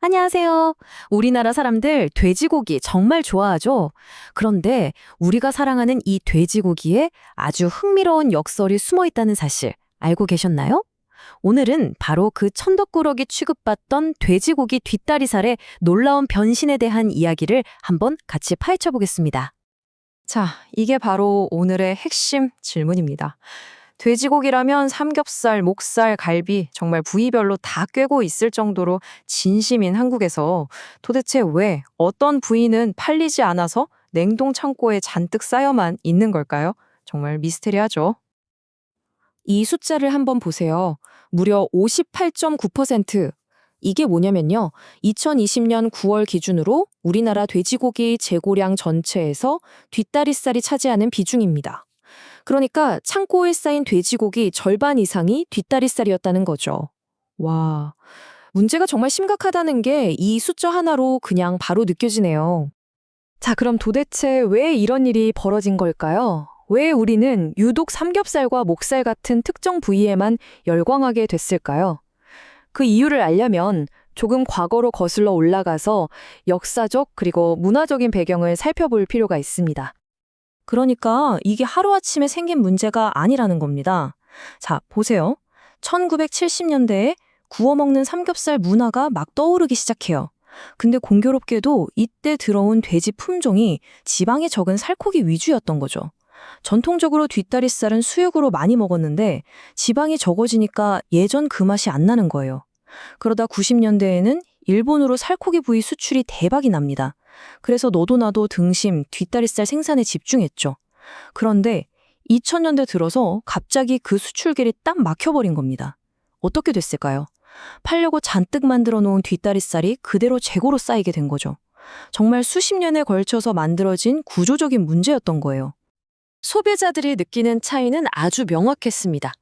안녕하세요. 우리나라 사람들 돼지고기 정말 좋아하죠? 그런데 우리가 사랑하는 이 돼지고기에 아주 흥미로운 역설이 숨어 있다는 사실 알고 계셨나요? 오늘은 바로 그 천덕꾸러기 취급받던 돼지고기 뒷다리살의 놀라운 변신에 대한 이야기를 한번 같이 파헤쳐 보겠습니다. 자, 이게 바로 오늘의 핵심 질문입니다. 돼지고기라면 삼겹살, 목살, 갈비 정말 부위별로 다 꿰고 있을 정도로 진심인 한국에서 도대체 왜 어떤 부위는 팔리지 않아서 냉동 창고에 잔뜩 쌓여만 있는 걸까요? 정말 미스테리하죠. 이 숫자를 한번 보세요. 무려 58.9%. 이게 뭐냐면요. 2020년 9월 기준으로 우리나라 돼지고기 재고량 전체에서 뒷다리살이 차지하는 비중입니다. 그러니까 창고에 쌓인 돼지고기 절반 이상이 뒷다리살이었다는 거죠. 와, 문제가 정말 심각하다는 게 이 숫자 하나로 그냥 바로 느껴지네요. 자, 그럼 도대체 왜 이런 일이 벌어진 걸까요? 왜 우리는 유독 삼겹살과 목살 같은 특정 부위에만 열광하게 됐을까요? 그 이유를 알려면 조금 과거로 거슬러 올라가서 역사적 그리고 문화적인 배경을 살펴볼 필요가 있습니다. 그러니까 이게 하루아침에 생긴 문제가 아니라는 겁니다. 자, 보세요. 1970년대에 구워 먹는 삼겹살 문화가 막 떠오르기 시작해요. 근데 공교롭게도 이때 들어온 돼지 품종이 지방이 적은 살코기 위주였던 거죠. 전통적으로 뒷다리살은 수육으로 많이 먹었는데 지방이 적어지니까 예전 그 맛이 안 나는 거예요. 그러다 90년대에는 일본으로 살코기 부위 수출이 대박이 납니다. 그래서 너도 나도 등심, 뒷다리살 생산에 집중했죠. 그런데 2000년대 들어서 갑자기 그 수출길이 딱 막혀버린 겁니다. 어떻게 됐을까요? 팔려고 잔뜩 만들어 놓은 뒷다리살이 그대로 재고로 쌓이게 된 거죠. 정말 수십 년에 걸쳐서 만들어진 구조적인 문제였던 거예요. 소비자들이 느끼는 차이는 아주 명확했습니다.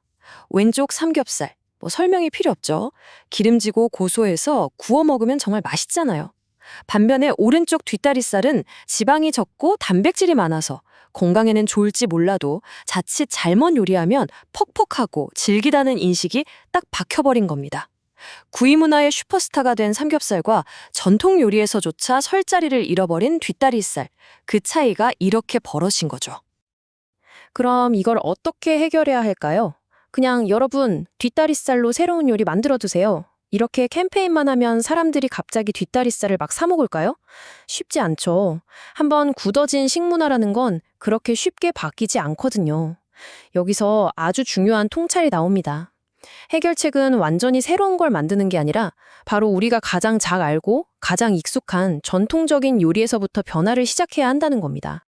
왼쪽 삼겹살, 뭐 설명이 필요 없죠. 기름지고 고소해서 구워 먹으면 정말 맛있잖아요. 반면에 오른쪽 뒷다리살은 지방이 적고 단백질이 많아서 건강에는 좋을지 몰라도 자칫 잘못 요리하면 퍽퍽하고 질기다는 인식이 딱 박혀버린 겁니다. 구이 문화의 슈퍼스타가 된 삼겹살과 전통 요리에서조차 설 자리를 잃어버린 뒷다리살, 그 차이가 이렇게 벌어진 거죠. 그럼 이걸 어떻게 해결해야 할까요? 그냥 여러분 뒷다리살로 새로운 요리 만들어 두세요. 이렇게 캠페인만 하면 사람들이 갑자기 뒷다리살을 막 사먹을까요? 쉽지 않죠. 한번 굳어진 식문화라는 건 그렇게 쉽게 바뀌지 않거든요. 여기서 아주 중요한 통찰이 나옵니다. 해결책은 완전히 새로운 걸 만드는 게 아니라 바로 우리가 가장 잘 알고 가장 익숙한 전통적인 요리에서부터 변화를 시작해야 한다는 겁니다.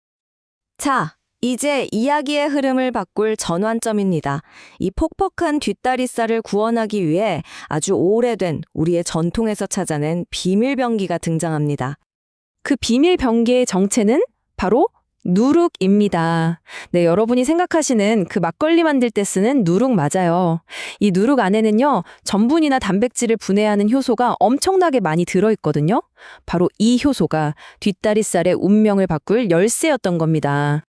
자, 이제 이야기의 흐름을 바꿀 전환점입니다. 이 폭폭한 뒷다리살을 구원하기 위해 아주 오래된 우리의 전통에서 찾아낸 비밀병기가 등장합니다. 그 비밀 병기의 정체는 바로 누룩입니다. 네, 여러분이 생각하시는 그 막걸리 만들 때 쓰는 누룩 맞아요. 이 누룩 안에는요, 전분이나 단백질을 분해하는 효소가 엄청나게 많이 들어있거든요. 바로 이 효소가 뒷다리살의 운명을 바꿀 열쇠였던 겁니다.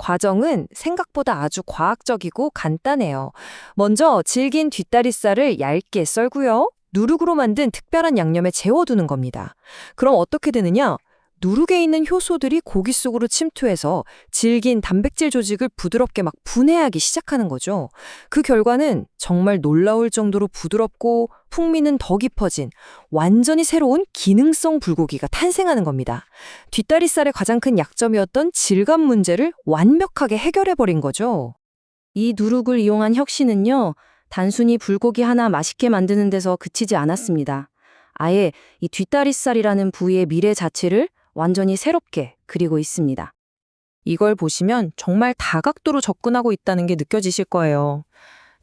과정은 생각보다 아주 과학적이고 간단해요. 먼저 질긴 뒷다리살을 얇게 썰고요. 누룩으로 만든 특별한 양념에 재워두는 겁니다. 그럼 어떻게 되느냐? 누룩에 있는 효소들이 고기 속으로 침투해서 질긴 단백질 조직을 부드럽게 막 분해하기 시작하는 거죠. 그 결과는 정말 놀라울 정도로 부드럽고 풍미는 더 깊어진 완전히 새로운 기능성 불고기가 탄생하는 겁니다. 뒷다리살의 가장 큰 약점이었던 질감 문제를 완벽하게 해결해버린 거죠. 이 누룩을 이용한 혁신은요, 단순히 불고기 하나 맛있게 만드는 데서 그치지 않았습니다. 아예 이 뒷다리살이라는 부위의 미래 자체를 완전히 새롭게 그리고 있습니다. 이걸 보시면 정말 다각도로 접근하고 있다는 게 느껴지실 거예요.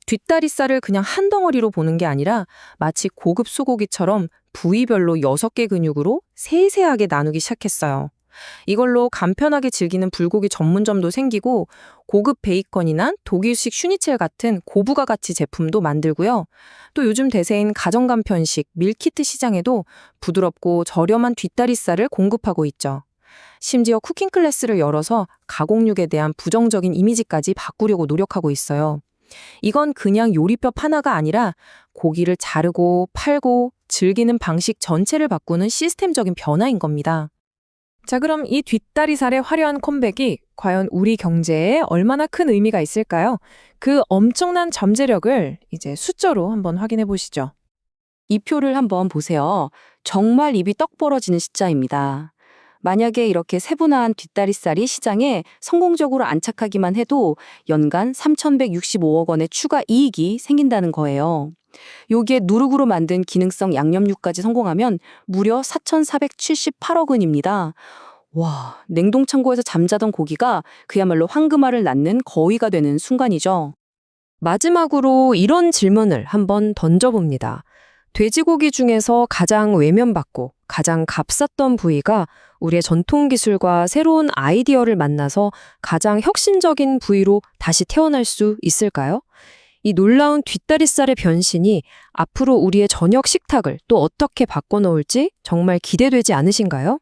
뒷다리살을 그냥 한 덩어리로 보는 게 아니라 마치 고급 소고기처럼 부위별로 6개 근육으로 세세하게 나누기 시작했어요. 이걸로 간편하게 즐기는 불고기 전문점도 생기고 고급 베이컨이나 독일식 슈니첼 같은 고부가 가치 제품도 만들고요. 또 요즘 대세인 가정 간편식 밀키트 시장에도 부드럽고 저렴한 뒷다리살을 공급하고 있죠. 심지어 쿠킹 클래스를 열어서 가공육에 대한 부정적인 이미지까지 바꾸려고 노력하고 있어요. 이건 그냥 요리법 하나가 아니라 고기를 자르고 팔고 즐기는 방식 전체를 바꾸는 시스템적인 변화인 겁니다. 자, 그럼 이 뒷다리살의 화려한 컴백이 과연 우리 경제에 얼마나 큰 의미가 있을까요? 그 엄청난 잠재력을 이제 숫자로 한번 확인해 보시죠. 이 표를 한번 보세요. 정말 입이 떡 벌어지는 숫자입니다. 만약에 이렇게 세분화한 뒷다리살이 시장에 성공적으로 안착하기만 해도 연간 3,165억 원의 추가 이익이 생긴다는 거예요. 여기에 누룩으로 만든 기능성 양념육까지 성공하면 무려 4,478억 원입니다. 와, 냉동창고에서 잠자던 고기가 그야말로 황금알을 낳는 거위가 되는 순간이죠. 마지막으로 이런 질문을 한번 던져봅니다. 돼지고기 중에서 가장 외면받고 가장 값쌌던 부위가 우리의 전통 기술과 새로운 아이디어를 만나서 가장 혁신적인 부위로 다시 태어날 수 있을까요? 이 놀라운 뒷다리살의 변신이 앞으로 우리의 저녁 식탁을 또 어떻게 바꿔놓을지 정말 기대되지 않으신가요?